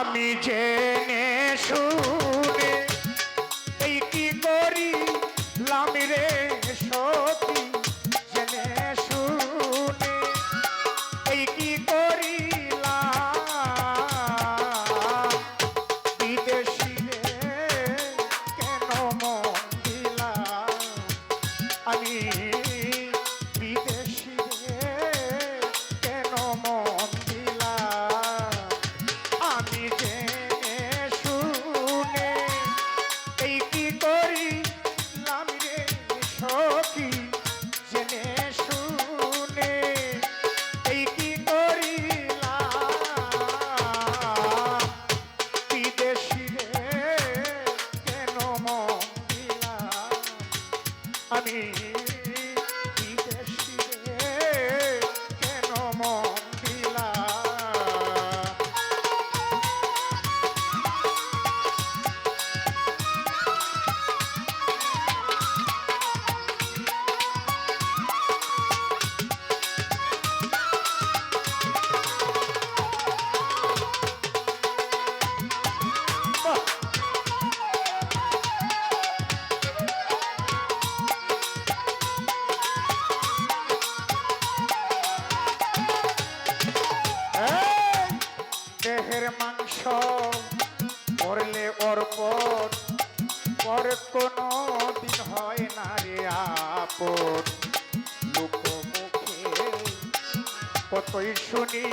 আমি জেনে শুন money. মাছের মাংস করলে অর্পণ, পর কোনো দিন হয় না রে আপন। লোক মুখে কতই শুনি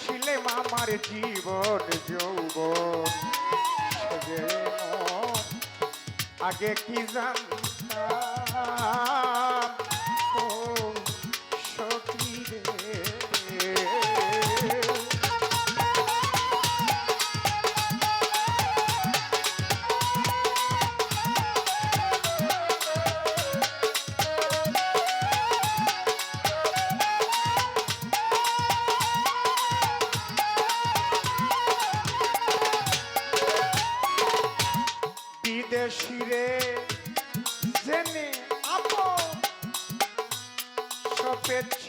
ছিলে মামার জীবন যৌবন। আগে কি জানতাম?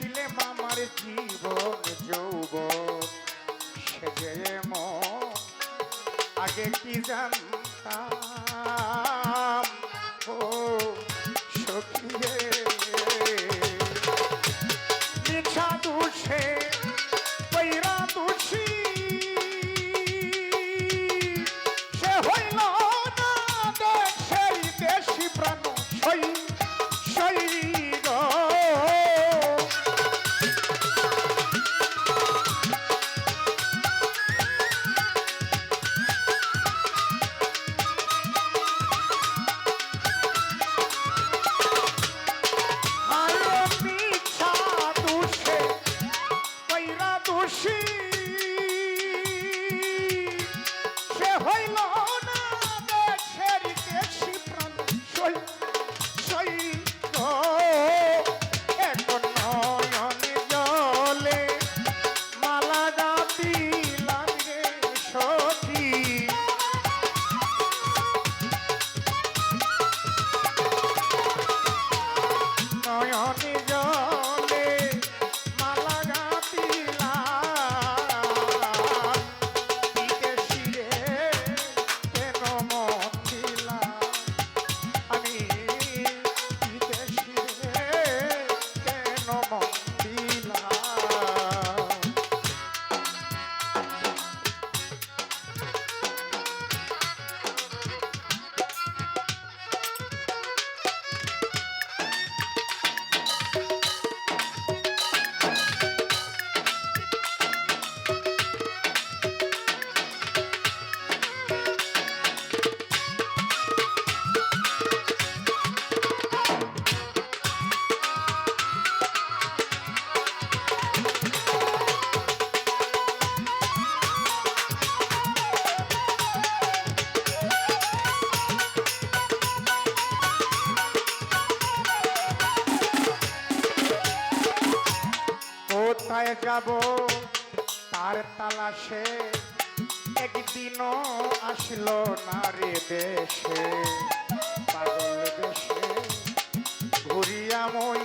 ছিলে মামার জীবন যৌব সে আগে কি জানতাম? যাব। তার তালাশে একদিনও আসলো না রে দেশে। পাগল দেশে ঘুরিয়া মই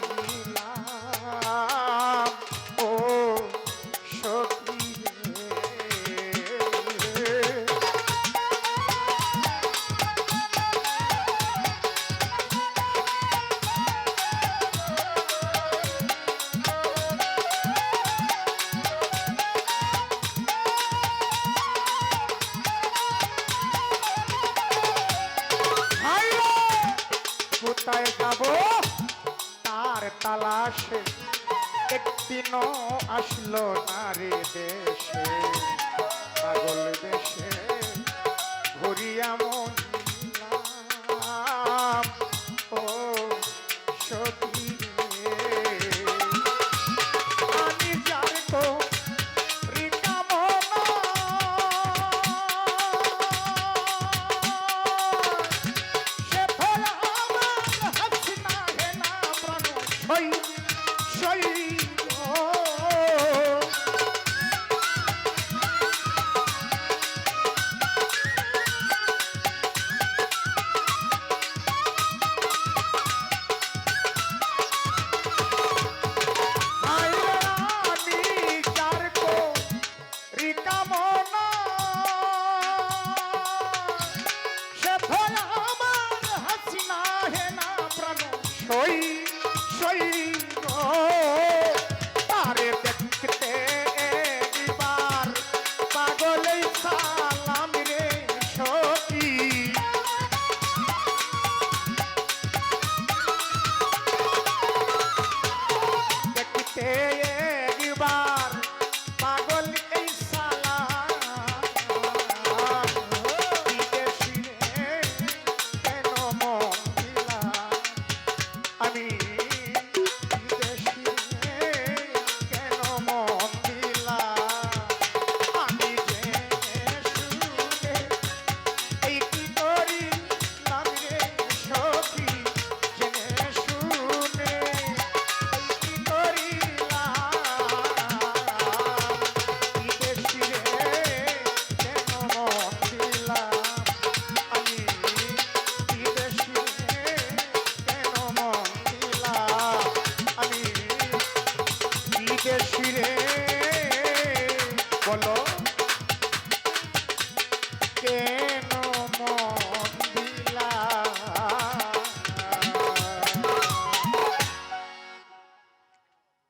কাল একদিনও আসলো না রে দেশ।